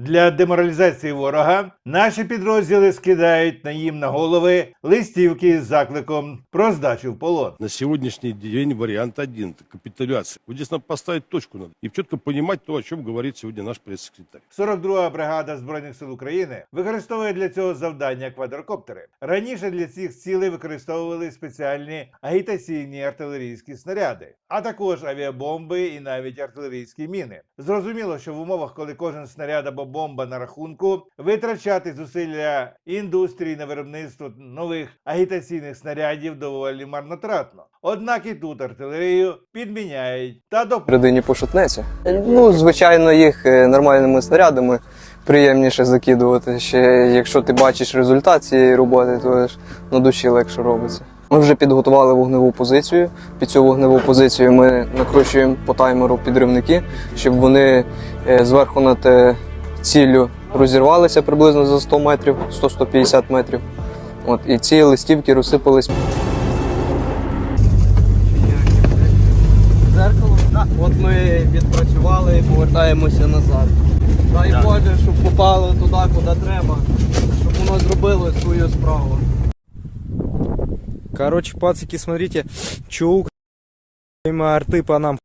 Для деморалізації ворога наші підрозділи скидають на їм на голови листівки з закликом про здачу в полон. На сегодняшний день вариант один – это капитуляция. Вот нам поставить точку надо и четко понимать то, о чем говорит сегодня наш пресс-секретарь. 42-га бригада збройних сил України використовує для цього завдання квадрокоптери. Раніше для цих цілей використовували спеціальні агітаційні артилерійські снаряди, а також авіабомби і навіть артилерійські міни. Зрозуміло, що в умовах, коли кожен снаряд або бомба на рахунку, витрачати зусилля індустрії на виробництво нових агітаційних снарядів доволі марнотратно. Однак і тут артилерію підміняють та доп... людині пошутнеться. Ну, звичайно, їх е, нормальними снарядами приємніше закидувати. Ще якщо ти бачиш результат цієї роботи, то ж на душі легше робиться. Ми вже підготували вогневу позицію. Під цю вогневу позицію ми накручуємо по таймеру підривники, щоб вони е, зверху над е, ціллю розірвалися приблизно за 100 метрів, 100-150 метрів. От, і ці листівки розсипались Зеркало. От ми відпрацювали і повертаємося назад. Дай Боже, щоб попало туди, куди треба, щоб воно зробило свою справу. Короче, пацики, смотрите, чук, арты по нам.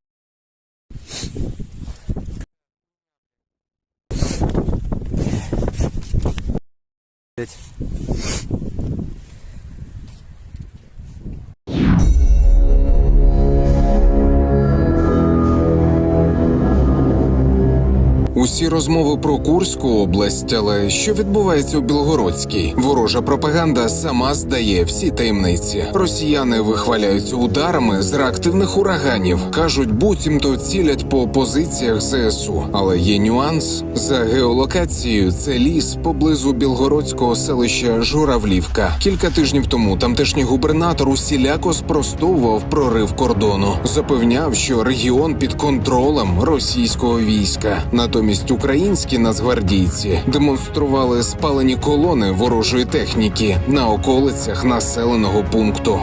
Блядь. Усі розмови про Курську область, але що відбувається у Білгородській? Ворожа пропаганда сама здає всі таємниці. Росіяни вихваляються ударами з реактивних ураганів, кажуть, буцімто цілять по позиціях ЗСУ. Але є нюанс за геолокацією. Це ліс поблизу білгородського селища Журавлівка. Кілька тижнів тому тамтешній губернатор усіляко спростовував прорив кордону, запевняв, що регіон під контролем російського війська. Натомість українські нацгвардійці демонстрували спалені колони ворожої техніки на околицях населеного пункту.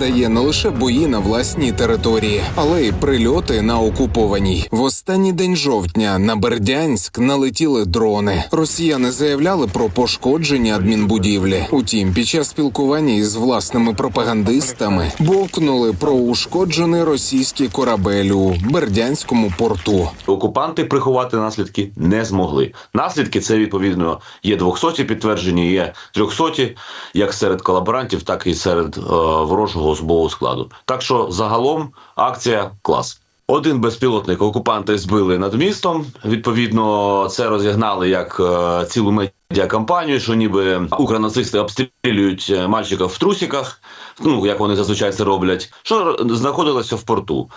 Здає не лише бої на власній території, але й прильоти на окупованій. В останній день жовтня на Бердянськ налетіли дрони. Росіяни заявляли про пошкодження адмінбудівлі. Утім, під час спілкування із власними пропагандистами бовкнули про ушкоджений російський корабель у Бердянському порту. Окупанти приховати наслідки не змогли. Наслідки це відповідно є 200 підтверджені, є 300, як серед колаборантів, так і серед е, ворожого особового складу. Так що загалом акція клас. Один безпілотник окупанти збили над містом. Відповідно, це розігнали як е, цілу медіакампанію, що ніби укронацисти обстрілюють е, мальчиків в трусиках, ну як вони зазвичай це роблять, що знаходилося в порту.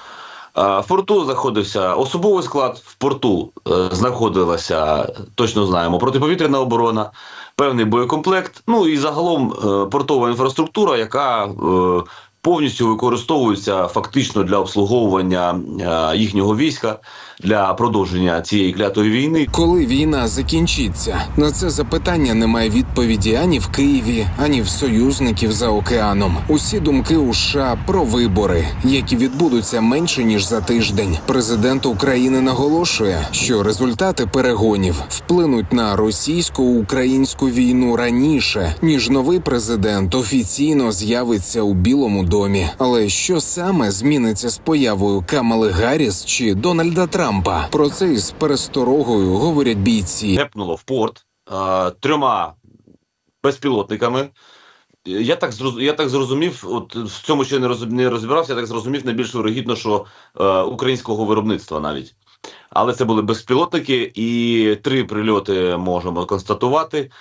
Е, В порту знаходився особовий склад, в порту знаходилася, точно знаємо, протиповітряна оборона, певний боєкомплект, ну і загалом е, портова інфраструктура, яка е, повністю використовується фактично для обслуговування е, їхнього війська для продовження цієї клятої війни. Коли війна закінчиться? На це запитання немає відповіді ані в Києві, ані в союзників за океаном. Усі думки у США про вибори, які відбудуться менше ніж за тиждень. Президент України наголошує, що результати перегонів вплинуть на російсько-українську війну раніше, ніж новий президент офіційно з'явиться у Білому домі. Але що саме зміниться з появою Камали Гарріс чи Дональда Трампа? Про це із пересторогою говорять бійці. гепнуло в порт е, трьома безпілотниками. Я так я так зрозумів, от в цьому ще не розібрався, я так зрозумів найбільш вирогідно, що е, українського виробництва навіть. Але це були безпілотники, і три прильоти можемо констатувати.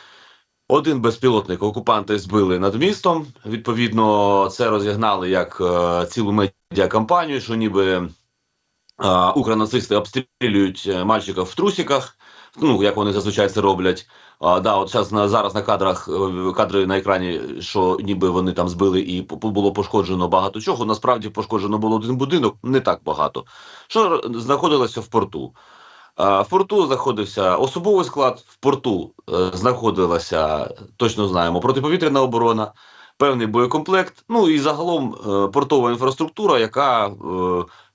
Один безпілотник окупанти збили над містом. Відповідно, це розігнали як е, цілу медіакампанію, що ніби укронацисти обстрілюють е, мальчиків в трусиках, ну як вони зазвичай це роблять. А, да, от зараз на зараз на кадрах е, кадри на екрані, що ніби вони там збили і було пошкоджено багато чого. Насправді пошкоджено було один будинок, не так багато. Що знаходилося в порту. В порту знаходився особовий склад, в порту е, знаходилася, точно знаємо, протиповітряна оборона, певний боєкомплект. Ну і загалом портова інфраструктура, яка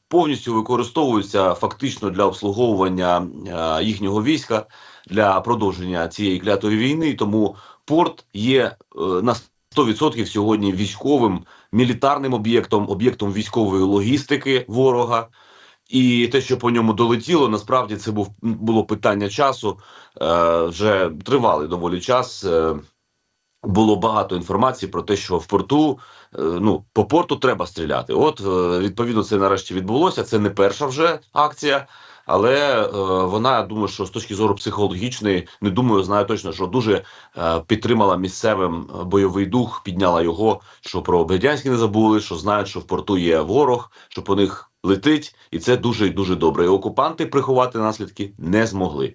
повністю використовується фактично для обслуговування е, їхнього війська для продовження цієї клятої війни. Тому порт є е, на 100% сьогодні військовим мілітарним об'єктом, об'єктом військової логістики ворога. І те, що по ньому долетіло, насправді це був було питання часу. Е, вже тривалий доволі час. Е, було багато інформації про те, що в порту, е, ну по порту треба стріляти. От е, відповідно це нарешті відбулося. Це не перша вже акція, але е, вона думаю, що з точки зору психологічної, не думаю, знаю точно, що дуже підтримала місцевим бойовий дух, підняла його, що про Бердянськ не забули, що знають, що в порту є ворог, що по них летить, і це дуже і дуже добре. І окупанти приховати наслідки не змогли.